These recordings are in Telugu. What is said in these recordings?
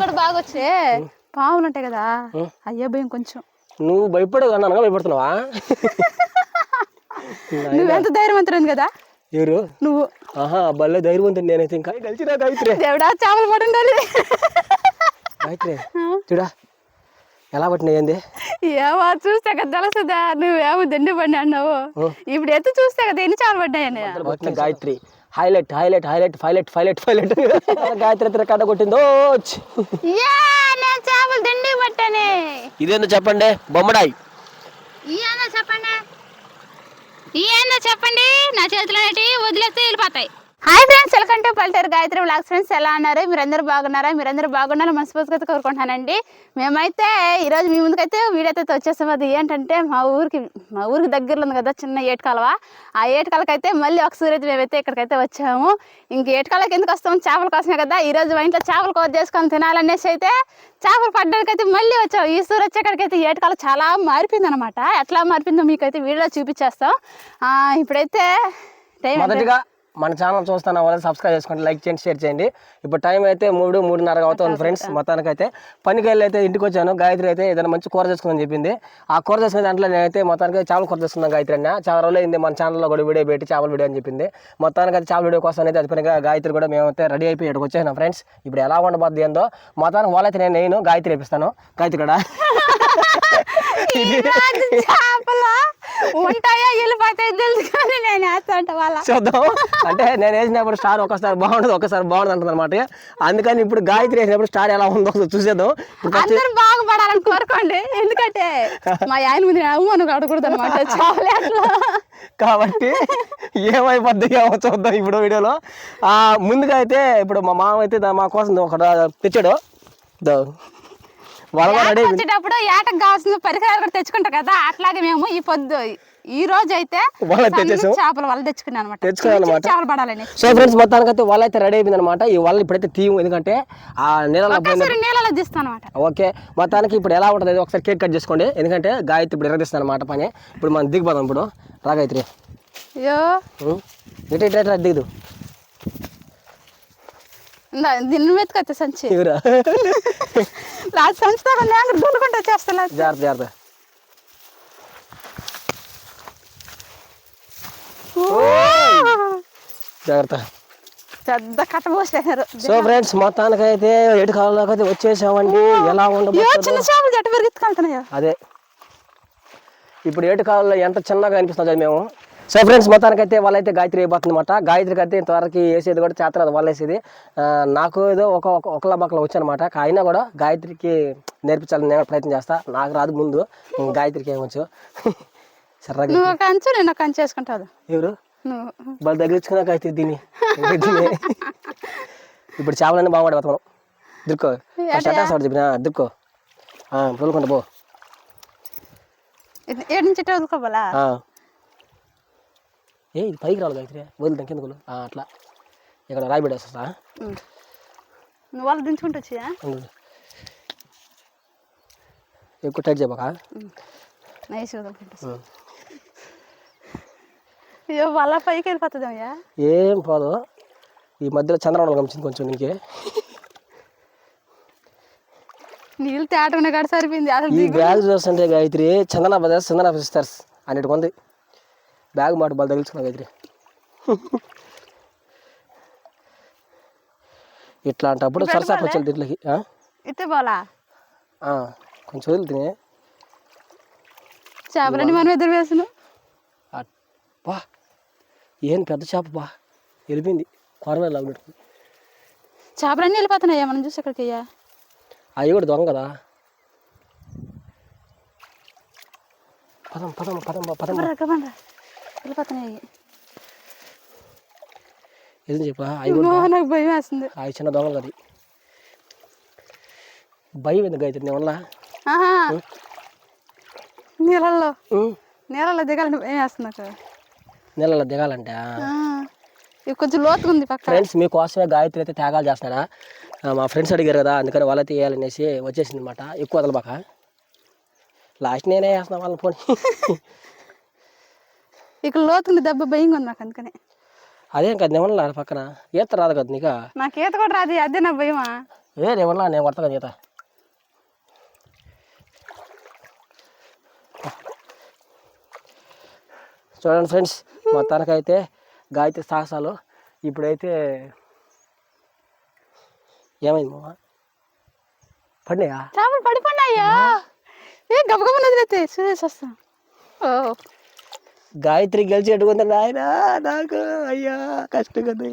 కూడా బాగా వచ్చే పాములు ఉంటాయి కదా అయ్యే భయం కొంచెం. నువ్వు భయపడు అన్నాను భయపడుతున్నావా? నువ్వెంత ధైర్యవంతుడు కదా. ఎవరు? నువ్వు. ఆహా భలే ధైర్యవంతుడు నేనైతే ఇంకా. కలిసిరా గాయత్రి. దేవుడా చేపలు పడి ఉండాలి గాయత్రి చూడా ఎలా పట్టినాయి ఏంది ఏమో చూస్తే కదా తెలుస్తుందా నువ్వేమో దండి పడి అన్నావు ఇప్పుడు ఎత్తు చూస్తే కదా ఎన్ని చేపలు పడ్డాయని. గాయత్రి. హైలైట్ హైలైట్ హైలైట్ ఫైలైట్ ఫైలైట్ ఫైలైట్. గాయత్రి ఎత్తున కథ కొట్టిందో చేపలు దండి పట్టానే. ఇదేందో చెప్పండి బొమ్మడాయి. చెప్పండి? చెప్పండి? నా చేతిలో వదిలేస్తే వెళ్ళిపోతాయి. Hi friends welcome to Palteru Gayatri blogs friends ఎలా ఉన్నారు? మీరందరూ బాగున్నారా? మీరందరూ బాగున్నారు? మనస్ఫూర్తిగా కోరుకుంటున్నానండి. మేమైతే ఈరోజు మీ ముందుకైతే వీడియో అయితే వచ్చేసాం అది ఏంటంటే మా ఊరికి మా ఊరికి దగ్గరలో ఉంది కదా చిన్న ఏటకాలవ. ఆ ఏటకాలకైతే మళ్ళీ ఒక సూర్యత మేమైతే ఇక్కడికైతే వచ్చాము. ఇంక ఏటకాలకి ఎందుకు వస్తాము చేపల కోసమే కదా ఈ రోజు మా ఇంట్లో చేపలు కోత చేసుకొని తినాలనేసి అయితే చేపలు పడ్డానికి అయితే మళ్ళీ వచ్చాము ఈ సూర్ వచ్చేక్కడికైతే ఏటకాల చాలా మారిపోయింది అనమాట ఎట్లా మారిపోయిందో మీకైతే వీడియోలో చూపించేస్తాం. ఆ, ఇప్పుడైతే టైం మొదటిగా మన ఛానల్ చూస్తున్న వాళ్ళు సబ్స్క్రైబ్ చేసుకోండి లైక్ చేయండి షేర్ చేయండి. ఇప్పుడు టైం అయితే మూడు మూడున్నర అవుతుంది ఫ్రెండ్స్ మొత్తానికి అయితే పనికి వెళ్ళి అయితే ఇంటికి వచ్చాను గాయత్రి అయితే ఏదైనా మంచి కూర చేసుకుందని చెప్పింది. ఆ కూర చేసుకునే దాంట్లో నేనైతే మొత్తానికి చేపల కూర చేసుకున్నాను గాయత్రి అన్న. చాలా రోజులు అయింది మన ఛానల్లో కూడా వీడియో పెట్టి చేపల వీడియో అని చెప్పింది. మొత్తానికి అయితే చేపల వీడియో కోసం అయితే అది పనిగా గాయత్రి కూడా మేమైతే రెడీ అయిపోయి ఇక్కడికి వచ్చేసాను ఫ్రెండ్స్ ఇప్పుడు ఎలా ఉండబోద్ది ఏందో మొత్తానికి వాళ్ళైతే నేను నేను గాయత్రి వేపిస్తాను. గాయత్రి కూడా. చేపలు ఉంటాయా వెళ్ళిపోతాయి తెలుసు కానీ నేను వేస్తా ఉంటా వాళ్ళ. చూద్దాం. అంటే నేను వేసినప్పుడు స్టార్ ఒకసారి బాగుంటుంది ఒకసారి బాగుంటుంది అంటుంది అనమాట అందుకని ఇప్పుడు గాయత్రి వేసినప్పుడు స్టార్ ఎలా ఉందో చూసేద్దాం. అందరూ బాగుపడాలని కోరుకోండి. ఎందుకంటే మా ఆయన ముందు అవమానం అడగకూడదు అనమాట కాబట్టి ఏమైపోద్ది ఏమో చూద్దాం ఇప్పుడు వీడియోలో. ఆ, ముందుగా అయితే ఇప్పుడు మా మామ అయితే మా కోసం ఒక తెచ్చాడు. వచ్చేటప్పుడు ఏటకు కావాల్సిన పరికరాలు కూడా తెచ్చుకుంటాం కదా అట్లాగే మేము ఈ పొద్దు ఈ రోజు అయితే. చేపలు వాళ్ళు తెచ్చుకున్నాం అనమాట. చేపలు పడాలని. సో ఫ్రెండ్స్ మొత్తానికి అయితే వాళ్ళు అయితే రెడీ అయిపోయింది అనమాట ఈ వాళ్ళు ఇప్పుడైతే తీయం ఎందుకంటే ఆ నీళ్ళలో నీళ్ళలో తీస్తాను ఓకే మొత్తానికి ఇప్పుడు ఎలా ఉంటుంది ఒకసారి కేక్ కట్ చేసుకోండి. ఎందుకంటే గాయత్రి ఇప్పుడు ఎరగదీస్తాను అనమాట పని. ఇప్పుడు మనం దిగిపోదాం ఇప్పుడు. రా గాయత్రి. అయ్యో? ఇటు ఇటు ఇటు దిగుదు ఇందా, దీన్ని వెతుకొస్తే సంచి. ఇవరా లాస్ట్ సంచి దాకా నేను దున్నుకుంటూ వచ్చేస్తా లాస్ట్. జాగ్రత్త. జాగ్రత్త జాగ్రత్త. పెద్ద కట్ట పోసారు సో ఫ్రెండ్స్ మొత్తానికి అయితే ఎటు కాలంలోకి అయితే వచ్చేసామండి ఎలా ఉండబోతుందో. చిన్న చేపలు జట్టు పెరిగెత్తుకెళ్తున్నాయో అదే. ఇప్పుడు ఏటు కాలంలో ఎంత చిన్నగా అనిపిస్తుంది మేము. సో ఫ్రెండ్స్ మొత్తానికి అయితే వాళ్ళైతే గాయత్రి అయిపోతుంది అనమాట గాయత్రికి అయితే ఇంతవరకు వేసేది కూడా చేతరాదు వాళ్ళు వేసేది. నాకు ఏదో ఒక ఒక- ఒకలా బక్కల వచ్చానమాట అయినా కూడా గాయత్రికి నేర్పించాలని నేను ప్రయత్నం చేస్తా. నాకు రాదు ముందు. గాయత్రికి ఏమొచ్చు సరదాగా నేను ఎవరు? వాళ్ళు గాయత్రి దీన్ని. ఇప్పుడు చేపలన్నీ బాగుపడి మనం. దిక్కో చెప్పిన? దిక్కో తోలుకుంటా పో. నుంచి వదులుకోవాలా. ఏ ఇది పైకి రావాలి గాయత్రి. వదులుతాం కిందకు అట్లా. ఇక్కడ రాయి పెట్టేస్తా ఉం. నువ్వు వాళ్ళు దించుకుంటూ వచ్చి ఉండు. ఎక్కువ టైట్ చేయబాక? నైస్ అయ్యో వాళ్ళ పైకి వెళ్ళిపోతుంది అయ్యా? ఏం పోదు. ఈ మధ్యలో చంద్రబాబు గమనించింది కొంచెం నీకే. నీళ్ళు తేటకునే కాడ సరిపోయింది. అసలు ఈ బ్యాగ్ చూస్తుంటే గాయత్రి చందన బ్రదర్స్ చందన సిస్టర్స్ అన్నిటికి బ్యాగ్ మాట బాగా తగిలించుకున్నా గాయత్రి ఇట్లాంటప్పుడు సరసా వచ్చేది దీంట్లోకి కొంచెం వదులుతుంది చేపలని మనం ఎదురు వేసిన బా ఏం పెద్ద చేప బా వెళ్ళిపోయింది. కొరమే లాగా పెట్టుకుంది. చేపలన్నీ వెళ్ళిపోతున్నాయా? మనం చూసి అక్కడికి అయ్యా అవి కూడా దొంగ కదా. పదం పదం పదం పదం వెళ్ళిపోతున్నాయి ఏం చెప్పా నాకు భయం వేస్తుంది. అవి చిన్న దొంగలు అది. భయం ఎందుకు అయితే నీ వల్ల? నీళ్ళల్లో. ఉం. నీళ్ళల్లో దిగాలని భయం వేస్తుంది నాకు. నీళ్ళలో దిగాలంటే? కొంచెం లోతుగా ఉంది పక్క. ఫ్రెండ్స్ మీకోసమే గాయత్రి అయితే త్యాగాలు చేస్తాడా ఆ, మా ఫ్రెండ్స్ అడిగారు కదా అందుకని వాళ్ళైతే వేయాలనేసి వచ్చేసింది అనమాట ఎక్కువ వదలబాక. లాస్ట్ నేనే వేస్తున్నా వాళ్ళని పోనీ. ఇక్కడ లోతుంది దెబ్బ భయంగా ఉంది నాకు అందుకని. అదేం కదా నిమ్మలా పక్కన? ఈత రాదు కదా నీకు? నాకు ఈత కూడా రాదు అదే నా భయమా? ఏ నిమ్మలా నేను కొడతా కదా ఈత. చూడండి ఫ్రెండ్స్ మొత్తానికైతే గాయత్రి సాహసాలు. ఇప్పుడైతే ఏమైంది మామ? పడినాయా చేపలు పడిపోయినాయా? ఏ గబగబ వదిలేతే చూసేసి వస్తాం ఓ. గాయత్రి గెలిచేట్టుకుంది నాయన నాకు అయ్యా కష్టం కదా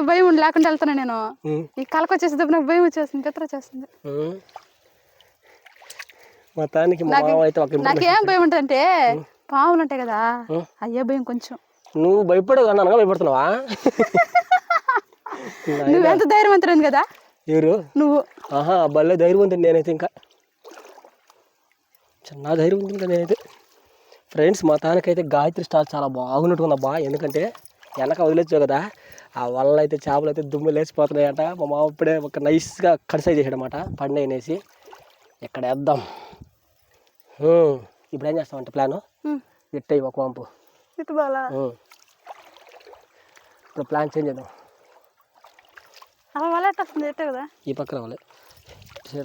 భయం ఉండి లేకుండా వెళ్తాను నేను. ఈ కలక వచ్చేసేటప్పుడు నాకు భయం వచ్చేస్తుంది చిత్ర వచ్చేస్తుంది. మొత్తానికి నాకేం భయం ఉంటుందంటే పాములు ఉంటాయి కదా. అయ్యే భయం కొంచెం. నువ్వు భయపడవు అన్నానుగా భయపడుతున్నావా? నువ్వెంత ధైర్యవంతుడు కదా. ఎవరు? నువ్వు. ఆహా భలే ధైర్యం ఉంటుంది నేనైతే ఇంకా. చిన్న ధైర్యం ఉంది ఇంకా నేనైతే. ఫ్రెండ్స్ మొత్తానికైతే గాయత్రి స్టాల్ చాలా బాగున్నట్టుకుందబ్బా ఎందుకంటే వెనక వదిలేచ్చు కదా ఆ వల్ల అయితే చేపలు అయితే దుమ్ము లేచిపోతున్నాయంట. మా మామ ఇప్పుడే ఒక నైస్గా కడిసై చేసాడనమాట పండు అనేసి ఎక్కడ వేద్దాం. ఇప్పుడు ఏం చేస్తామంటే ప్లాను? ఇట్టయి ఒక పంపు. ఇప్పుడు ప్లాన్ చేంజ్ చేద్దాం. వాళ్ళ ఈ పక్క రావాలి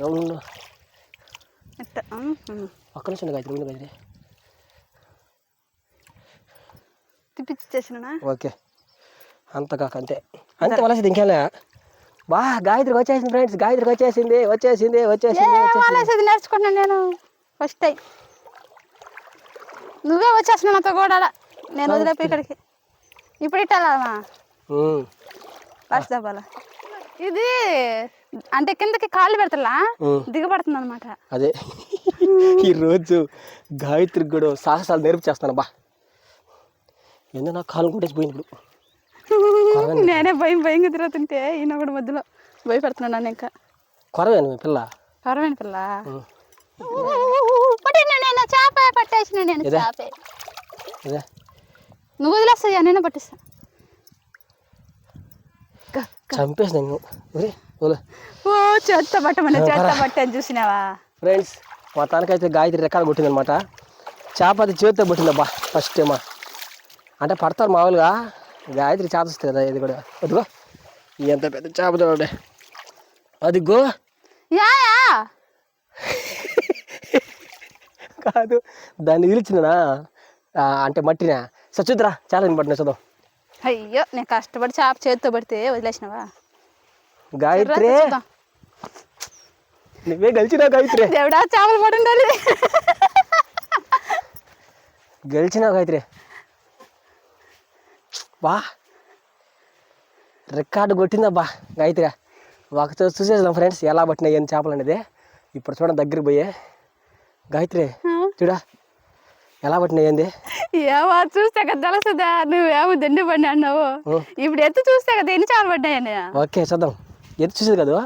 రౌండ్. ఒక్క నిమిషం గాయత్రి ముందు గాయత్రి. చేసినా ఓకే. అంత కాక అంతే. అంతే వలసింది ఇంకేలే బా గాయత్రికి వచ్చేసింది ఫ్రెండ్స్ గాయత్రికి వచ్చేసింది వచ్చేసింది వచ్చేసింది వాళ్ళేసేది నేర్చుకుంటున్నాను నేను. ఫస్ట్ టైం నువ్వే వచ్చేస్తున్నావు నాతో కూడా. నేను వదిలేపి ఇక్కడికి. ఇప్పుడు ఇట్టాలమ్మా లాస్ట్ దబ్బాల ఇది అంటే కిందకి కాళ్ళు పెడతలా? దిగబడుతుంది అనమాట అదే. ఈరోజు గాయత్రికి కూడా సాహసాలు నేర్పించేస్తాను బా. ఎందుకు నాకు కాలు కొట్టేసి పోయింది ఇప్పుడు. నేనే భయం భయంగా తిరుగుతుంటే ఈయన కూడా మధ్యలో భయపెడుతున్నాను నన్ను ఇంకా. కొరవేను పిల్ల? పరమైన పిల్ల? నేను చేప పట్టేసిన నేను? చేపే. నువ్వు వదిలేస్తాయా నేను పట్టిస్తా. చంపేసి నేను ఒరే, వదిలే. ఓ చెత్త పట్టమని చెత్త పట్టని చూసినావా? ఫ్రెండ్స్ మొత్తానికైతే గాయత్రి రెక్కలు కొట్టిందనమాట చేప అది చేతితో పట్టిందబ్బా ఫస్ట్ టైమా. అంటే పడతారు మామూలుగా. గాయత్రి చేత వస్తుంది కదా ఇది కూడా. అదిగో. ఎంత పెద్ద చేప చూడండి. అదిగో. కాదు దాన్ని విలిచినా అంటే మట్టినా? సచ్చుద్రా చాలా పట్టిన చదువు. అయ్యో నేను కష్టపడి చేప చేతితో పడితే వదిలేసినావా? గాయత్రి. నువ్వే గెలిచినా గాయత్రి? దేవుడా చేపలు పడి ఉండాలి గెలిచినా గాయత్రి. బా రికార్డు కొట్టిందబ్బా గాయత్రి ఒకతో చూసేద్దాం ఫ్రెండ్స్ ఎలా పట్టినాయి ఎన్ని చేపలు అనేది. ఇప్పుడు చూడండి దగ్గరికి పోయే. గాయత్రి చూడా ఎలా పట్టినాయి ఏంది? ఏమో చూస్తే కదా తెలుస్తుందా నువ్వేమో దండి పడి అన్నావు. ఇప్పుడు ఎత్తు చూస్తే కదా ఎన్ని చేపలు పడ్డాయని ఓకే చూద్దాం. ఎది చూసేది కదా.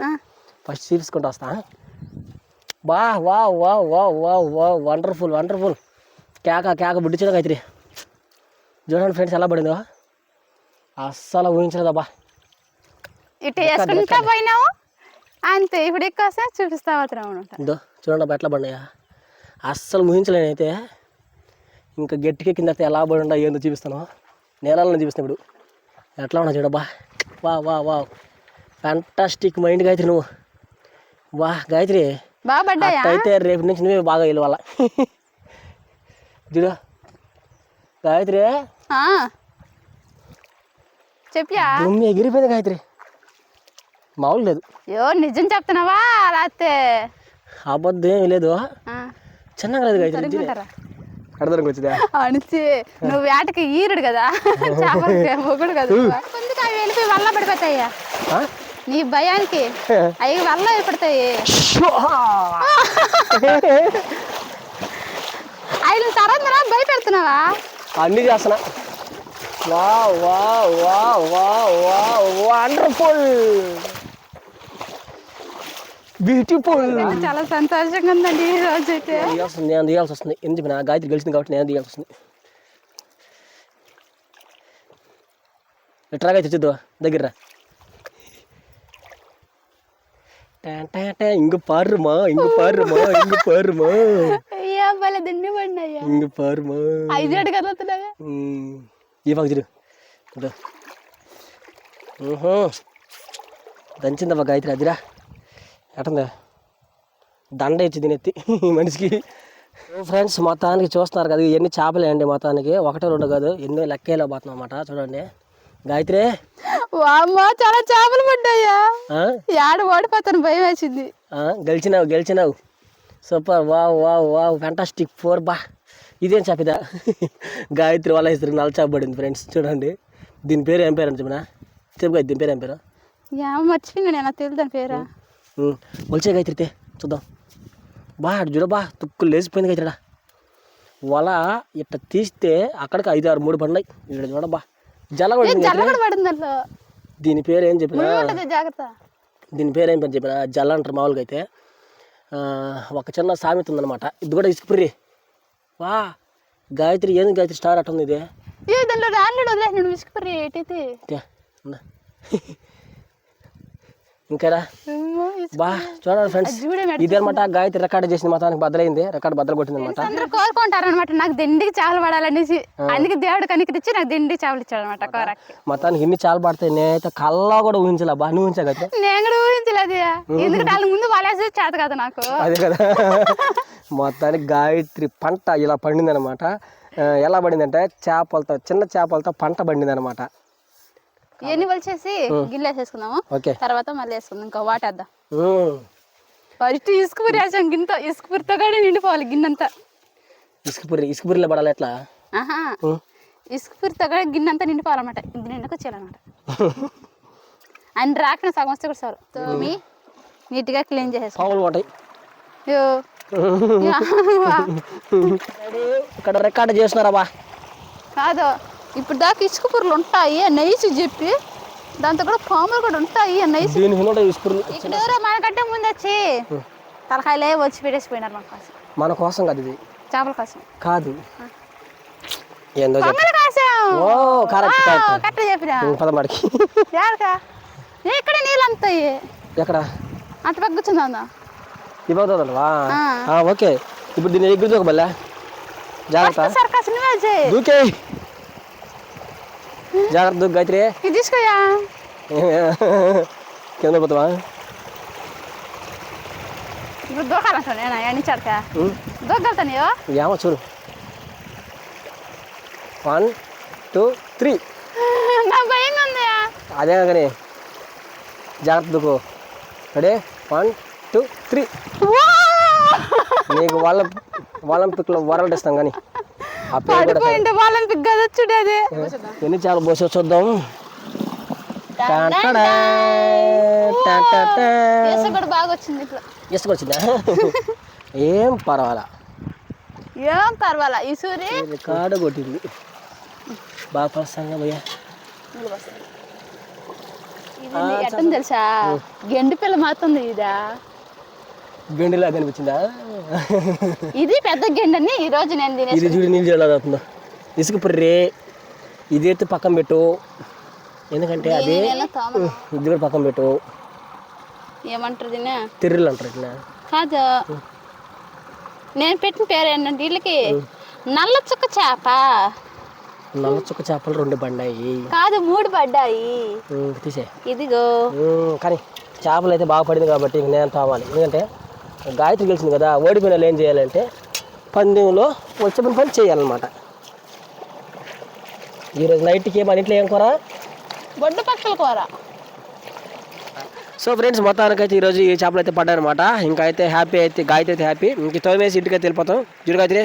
ఫస్ట్ తీసుకుంటూ వస్తా. బా వా వా వా వా వా వండర్ఫుల్ వండర్ఫుల్ కేక కేక బుడ్డిచిన గాయత్రి? చూడండి ఫ్రెండ్స్ ఎలా పడిందో. అస్సలు ఊహించలేదబ్బా. ఇటు వేసుకుంటా పోయినావు? అంతే ఇప్పుడు ఎక్కువ చూపిస్తా ఇదో చూడండి అబ్బా ఎట్లా పడినాయా. అస్సలు ఊహించలేను అయితే. ఇంకా గట్టిగా కింద ఎలా పడి ఉండా ఏందో చూపిస్తాను. నేలలో చూపిస్తాను ఇప్పుడు. ఎట్లా ఉన్నా చూడబ్బా. వా వా వా ఫ్యాంటాస్టిక్ మైండ్ గాయత్రి నువ్వు. వా గాయత్రి. అయితే రేపు నుంచి నువ్వే బాగా వెళ్ళాల చూడు. గాయత్రి. ఆ. చెప్పియా? భూమి ఎగిరిపోయింది గాయత్రి. మామూలు లేదు. యో నిజం చెప్తున్నావా? లేకపోతే అబద్ధం ఏమీ లేదు చిన్నగా లేదు గాయత్రి సరిగ్గుంటారా కడదరకు వచ్చిందా? అనిచి నువ్వు వేటకి ఈరుడు కదా. చేపలకి మొగుడు కదా. ముందుకు అవి వెళ్ళిపోయి వల్ల పడిపోతాయ్యా? నీ భయానికి అవి వల్ల పడతాయి అవి తర్వాత భయపెడుతున్నావా? అన్నీ చేస్తున్నా. వా వా వా వా వా వండర్ఫుల్ బ్యూటిఫుల్ చాలా సంతోషంగా ఉందండి ఈ రోజు అయితే. దిగాల్సి నేను దిగాల్సి వస్తుంది. ఎందుకు నా గాయత్రి గెలిచింది కాబట్టి నేను దిగాల్సి వస్తుంది. ఎట్లా గాయత్రి చూద్దాం దగ్గర ఇంక పారుమా ఇంక పారుమా ఇంక పారుమా. ఇంక పారుమా. ఐదు అడుగు పక్క చూడు. దంచిందవ్వ గాయత్రి అదిరా. ఎట్టందా దండ ఇచ్చి తినెత్తి ఈ మనిషికి. ఫ్రెండ్స్ మొత్తానికి చూస్తున్నారు కదా ఎన్ని చేపలే అండి మొత్తానికి. ఒకటో రెండు కాదు ఎన్నో లెక్కేలో పోతున్నాం అన్నమాట. చూడండి. గాయత్రి. చాలా చేపలు పడ్డాయా? యాడ ఓడిపోతాను భయం వేసింది గెలిచినావు గెలిచినావు. Super. Wow wow wow. Fantastic four బా. ఇదేం చెప్పిదా గాయత్రి వల్ల ఇద్దరు నల్ల చేప పడింది ఫ్రెండ్స్ చూడండి. దీని పేరు ఏం పేరు అని చెప్పిన చెప్పు దీని పేరు ఏం పేరు? మర్చిపోయినా నేను పేరా. తే, చూద్దాం. బా చూడ బా తుక్కులు లేచిపోయింది గాయత్రిడా వల ఇట్ట తీస్తే అక్కడికి ఐదు ఆరు మూడు పడినాయి. ఇక్కడ జల. కూడా పడింది దాంట్లో. దీని పేరు ఏం చెప్పినా? జాగ్రత్త. దీని పేరు ఏం పేరు చెప్పిన? జల్ల అంటారు మామూలుగా అయితే. ఒక చిన్న సామెత ఉందన్నమాట. ఇది కూడా ఇసుకుపుర్రి వా. గాయత్రి ఏంది గాయత్రి స్టార్ అట్ట ఉంది ఇది? ఏ దాంట్లో రాళ్ళు వదిలేసి నేను విసుకుపరి ఏటైతే. ఇంకారా? బా చూడండి ఫ్రెండ్స్ చూడే ఇదే అనమాట గాయత్రి రికార్డ్ చేసింది మొత్తానికి బద్దలైంది రికార్డ్ బద్దలు కొట్టింది అనమాట అందరూ కోరుకుంటారు అనమాట నాకు దిండికి చేపలు పడాలనేసి. అందుకే దేవుడు కనికరించి నాకు దిండి చేపలు ఇచ్చాడు అనమాట మొత్తానికి ఇన్ని చాలు పడతాయి నేనైతే కల్లా కూడా ఊహించలే బా. నువ్వు ఊహించా కదా నేను కూడా ఊహించలేదు ఎందుకంటే వాళ్ళ ముందు వాళ్ళేసి చేత కదా నాకు. అదే కదా. మొత్తానికి గాయత్రి పంట ఇలా పండింది అనమాట ఎలా పడిందంటే చేపలతో చిన్న చేపలతో పంట పండింది ఎన్ని వలిచేసి గిన్నె వేసేసుకుందాము. తర్వాత మళ్ళీ వేసుకుందాం. ఇంకా వాటేద్దాం. ఫస్ట్ ఇసుకపూరి వేసాం. గిన్నెతో ఇసుకపూరితో కూడా నిండిపోవాలి గిన్నెంతా. ఇసుకపురి ఇసుకపురిలో పడాలి ఎట్లా. ఇసుకపూరితో కూడా గిన్నెంతా నిండిపోవాలన్నమాట. ఇది నిండుకు చేయాలన్నమాట. ఆయన రాకుండా సగం వస్తే కూడా సార్ తోమి నీట్గా క్లీన్ చేసేసుకో. పాములు ఉంటాయి యో. యా. ఇక్కడ రికార్డ్ చేస్తున్నారా బా? కాదు. ఇప్పుడు దాకా ఇసుక పురుగులు ఉంటాయి నైస్ చెప్పి దాంతో కూడా పాములు కూడా ఉంటాయి నైస్ దీని ఇక్కడ మనకంటే ముందు వచ్చి తలకాయలే వచ్చి పెట్టేసిపోయినారు మన కోసం. మన కోసం కాదు ఇది. చేపల కోసం. కాదు. ఏందో ఓ కరెక్ట్ కరెక్ట్. కరెక్ట్ చెప్పినా. పదమాడికి యాడకా? ఇక్కడ నీళ్ళు అంతాయి? ఎక్కడ? అంత. ఓకే. ఇప్పుడు దీన్ని ఎగ్గురు దూక బల్లే. జాగ్రత్త. సర్కస్ నువ్వే చేయి. దూకే. జాగ్రత్త దూకు గాయత్రి ఇది తీసుకోయా కింద పోతావా ఇప్పుడు దూకాలంటా నేను ఉం? దూకగలుగుతాను ఏమో చూడు వన్ టూ త్రీ నా భయం ఉంది అదే కానీ జాగ్రత్త దూకు రెడీ వన్ టూ త్రీ నీకు వాళ్ళ ఒలింపిక్లో వరల్డ్ ఇస్తాం కానీ పడిపోయింటే వాళ్ళని ఎన్ని చాలా బోసే చూద్దాం. కూడా ఇసుకొచ్చిందా ఏం పర్వాలా? ఏం పర్వాలా? రికార్డు కొట్టింది. బాగా తెలుసా? గెండి పిల్ల మాత్రం ఇదా? గండిలా కనిపించిందా ఇది పెద్ద గెండని ఈ రోజు నేను తినేసి ఇది చూడు నీళ్ళు ఎలా అవుతుందో? ఇసుక పుర్రే ఇది ఎత్తి పక్కన పెట్టు. ఎందుకంటే అదే ఇది కూడా పక్కన పెట్టు. ఏమంటారు దీన్ని? తిర్రులు అంటారు ఇట్లా కాదు. నేను పెట్టిన పేరు ఏంటంటే వీళ్ళకి నల్ల చుక్క చేప. నల్ల చుక్క చేపలు రెండు బండాయి కాదు మూడు పడ్డాయి. తీసే ఇదిగో. కానీ చేపలు అయితే బాగా పడింది కాబట్టి ఇంక నేను తావాలి. ఎందుకంటే గాయత్రి గెలిచింది కదా ఓడిపోయిన వాళ్ళు ఏం చేయాలంటే పందెంలో వచ్చిన పని చేయాలన్నమాట. ఈరోజు నైట్కి మన ఇంట్లో ఏం కూర? బొడ్డు పక్కల కూర. సో ఫ్రెండ్స్ మొత్తానికైతే ఈరోజు ఈ చేపలు అయితే పడ్డాయన్నమాట ఇంకా అయితే హ్యాపీ అయితే గాయత్రి అయితే హ్యాపీ. ఇంక తోమేసి ఇంటికి అయితే వెళ్ళిపోతాం. చూడు గాయత్రి.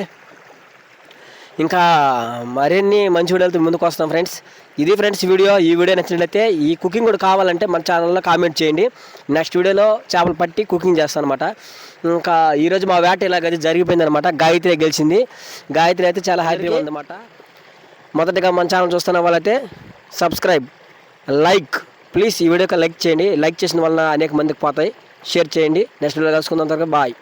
ఇంకా మరిన్ని మంచి వీడియోలతో ముందుకు వస్తాం ఫ్రెండ్స్. ఇది ఫ్రెండ్స్ వీడియో. ఈ వీడియో నచ్చినట్లయితే ఈ కుకింగ్ కూడా కావాలంటే మన ఛానల్లో కామెంట్ చేయండి. నెక్స్ట్ వీడియోలో చేపలు పట్టి కుకింగ్ చేస్తాను అనమాట ఇంకా ఈరోజు మా వేట ఇలాగైతే జరిగిపోయింది అనమాట గాయత్రి గెలిచింది. గాయత్రి అయితే చాలా హ్యాపీగా ఉందన్నమాట. మొదటగా మన ఛానల్ చూస్తున్న వాళ్ళైతే సబ్స్క్రైబ్ లైక్ ప్లీజ్ ఈ వీడియోకి లైక్ చేయండి. లైక్ చేసిన వలన అనేక మందికి పోతాయి. షేర్ చేయండి. నెక్స్ట్ వీడియో కలుసుకుందాం. తర్వాత బాయ్